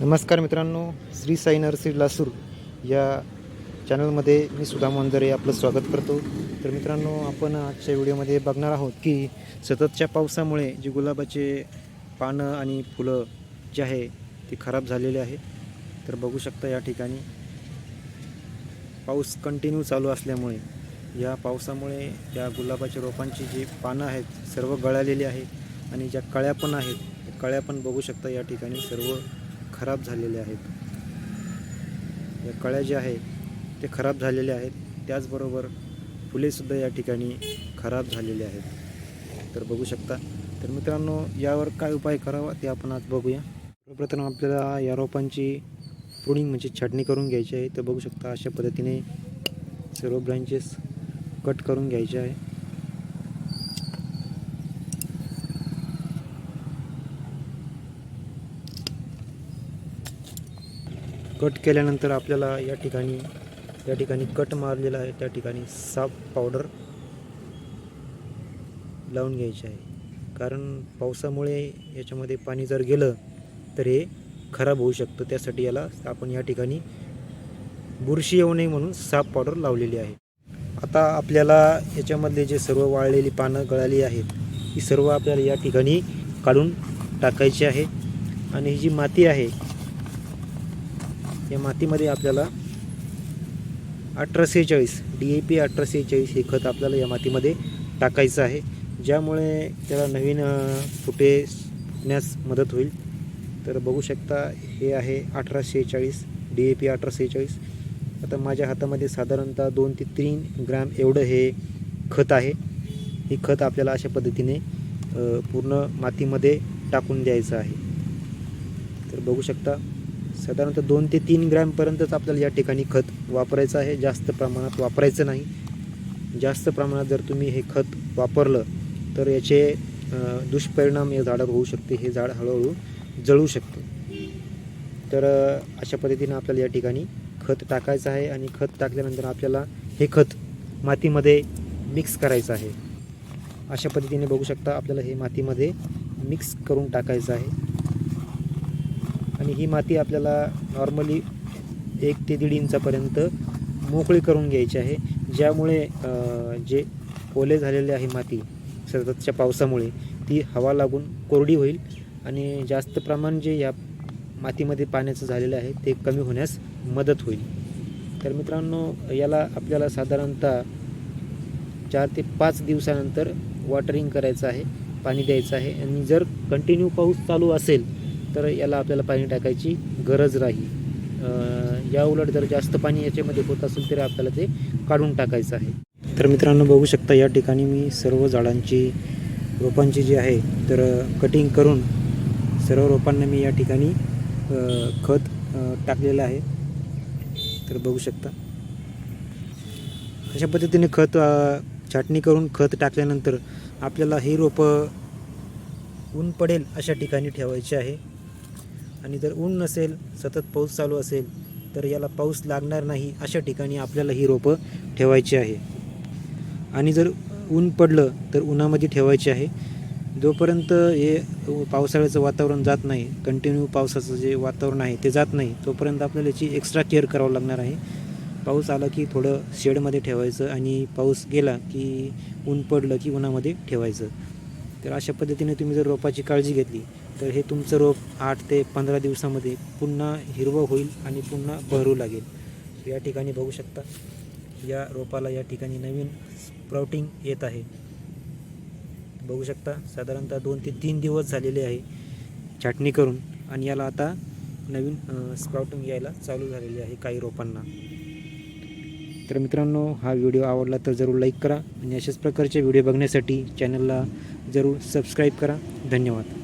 नमस्कार मित्रांनो श्री साई नरसी लासूर या चॅनलमध्ये मी सुधा मंदरे आपलं स्वागत करतो. तर मित्रांनो आपण आजच्या व्हिडिओमध्ये बघणार आहोत की सततच्या पावसामुळे जे गुलाबाचे पानं आणि फुलं जे आहे ते खराब झालेले आहे. तर बघू शकता या ठिकाणी पाऊस कंटिन्यू चालू असल्यामुळे या पावसामुळे या गुलाबाच्या रोपांची जी पानं आहेत सर्व गळालेली आहे आणि ज्या कळ्या पण आहेत त्या कळ्या पण बघू शकता या ठिकाणी सर्व खराब झालेले आहेत. या कळ्या ज्या आहेत ते खराब झालेले आहेत. त्याचबरोबर फुलेसुद्धा या ठिकाणी खराब झालेले आहेत. तर बघू शकता. तर मित्रांनो यावर काय उपाय करावा ते आपण आज बघूया. सर्वप्रथम आपल्याला या रोपांची प्रुडिंग म्हणजे छाटणी करून घ्यायची आहे. तर बघू शकता अशा पद्धतीने सर्व ब्रांचेस कट करून घ्यायचे आहे. कट केल्यानंतर आपल्याला या ठिकाणी या ठिकाणी कट मारलेला आहे त्या ठिकाणी साफ पावडर लावून घ्यायची आहे. कारण पावसामुळे याच्यामध्ये पाणी जर गेलं तर हे खराब होऊ शकतं. त्यासाठी याला आपण या ठिकाणी बुरशी येऊ नये म्हणून साफ पावडर लावलेली आहे. आता आपल्याला याच्यामधले जे सर्व वाळलेली पानं गळाली आहेत ही सर्व आपल्याला या ठिकाणी काढून टाकायची आहे. आणि ही जी माती आहे या मातीमध्ये आपल्याला अठरा सेहेचाळीस डी ए पी अठरा सेहेचाळीस हे खत आपल्याला या मातीमध्ये टाकायचं आहे. ज्यामुळे त्याला नवीन फुटे फुटण्यास मदत होईल. तर बघू शकता हे आहे अठरा सेहेचाळीस डी ए पी अठरा सेहेचाळीस आता माझ्या हातामध्ये साधारणतः दोन ते तीन ग्रॅम एवढं हे खत आहे. हे खत आपल्याला अशा पद्धतीने पूर्ण मातीमध्ये टाकून द्यायचं आहे. तर बघू शकता साधारणतः दोन ते तीन ग्रॅमपर्यंतच आपल्याला या ठिकाणी खत वापरायचं आहे. जास्त प्रमाणात वापरायचं नाही. जास्त प्रमाणात जर तुम्ही हे खत वापरलं तर याचे दुष्परिणाम या झाडावर होऊ शकते. हे झाड हळूहळू जळू शकते. तर अशा पद्धतीनं आपल्याला या ठिकाणी खत टाकायचं आहे आणि खत टाकल्यानंतर आपल्याला हे खत मातीमध्ये मिक्स करायचं आहे. अशा पद्धतीने बघू शकता आपल्याला हे मातीमध्ये मिक्स करून टाकायचं आहे. आणि ही माती आपल्याला नॉर्मली एक ते दीड इंचापर्यंत मोकळी करून घ्यायची आहे. ज्यामुळे जे ओले झालेले आहे माती सततच्या पावसामुळे ती हवा लागून कोरडी होईल आणि जास्त प्रमाण जे या मातीमध्ये पाण्याचं झालेलं आहे ते कमी होण्यास मदत होईल. तर मित्रांनो याला आपल्याला साधारणतः चार ते पाच दिवसानंतर वॉटरिंग करायचं आहे पाणी द्यायचं आहे. आणि जर कंटिन्यू पाऊस चालू असेल तर याला आपल्याला पाणी टाकायची गरज राहील या उलट जर जास्त पाणी याच्यामध्ये होत असेल तरी आपल्याला ते काढून टाकायचं आहे. तर मित्रांनो बघू शकता या ठिकाणी मी सर्व झाडांची रोपांची जी आहे तर कटिंग करून सर्व रोपांना मी या ठिकाणी खत टाकलेलं आहे. तर बघू शकता. अशा पद्धतीने खत छाटणी करून खत टाकल्यानंतर आपल्याला हे रोपं ऊन पडेल अशा ठिकाणी ठेवायची आहे. आणि जर ऊन नसेल सतत पाऊस चालू असेल तर याला पाऊस लागणार नाही अशा ठिकाणी आपल्याला ही रोपं ठेवायची आहे. आणि जर ऊन पडलं तर उन्हामध्ये ठेवायची आहे. जोपर्यंत हे पावसाळ्याचं वातावरण जात नाही कंटिन्यू पावसाचं जे वातावरण आहे ते जात नाही तोपर्यंत आपल्याला याची एक्स्ट्रा केअर करावं लागणार आहे. पाऊस आला की थोडं शेडमध्ये ठेवायचं आणि पाऊस गेला की ऊन पडलं की उन्हामध्ये ठेवायचं. तर अशा पद्धतीने तुम्ही जर रोपाची काळजी घेतली तर हे तुमचं रोप आठ ते पंधरा दिवसामध्ये पुन्हा हिरवं होईल आणि पुन्हा बहरू लागेल. या ठिकाणी बघू शकता या रोपाला या ठिकाणी नवीन स्प्राउटिंग येत आहे. बघू शकता साधारणतः दोन ते तीन दिवस झालेले आहे छाटणी करून आणि याला आता नवीन स्प्राउटिंग यायला चालू झालेली आहे काही रोपांना. तर मित्रांनो हा व्हिडिओ आवडला तर जरूर लाईक करा आणि अशाच प्रकारचे व्हिडिओ बघण्यासाठी चॅनलला जरूर सबस्क्राईब करा. धन्यवाद.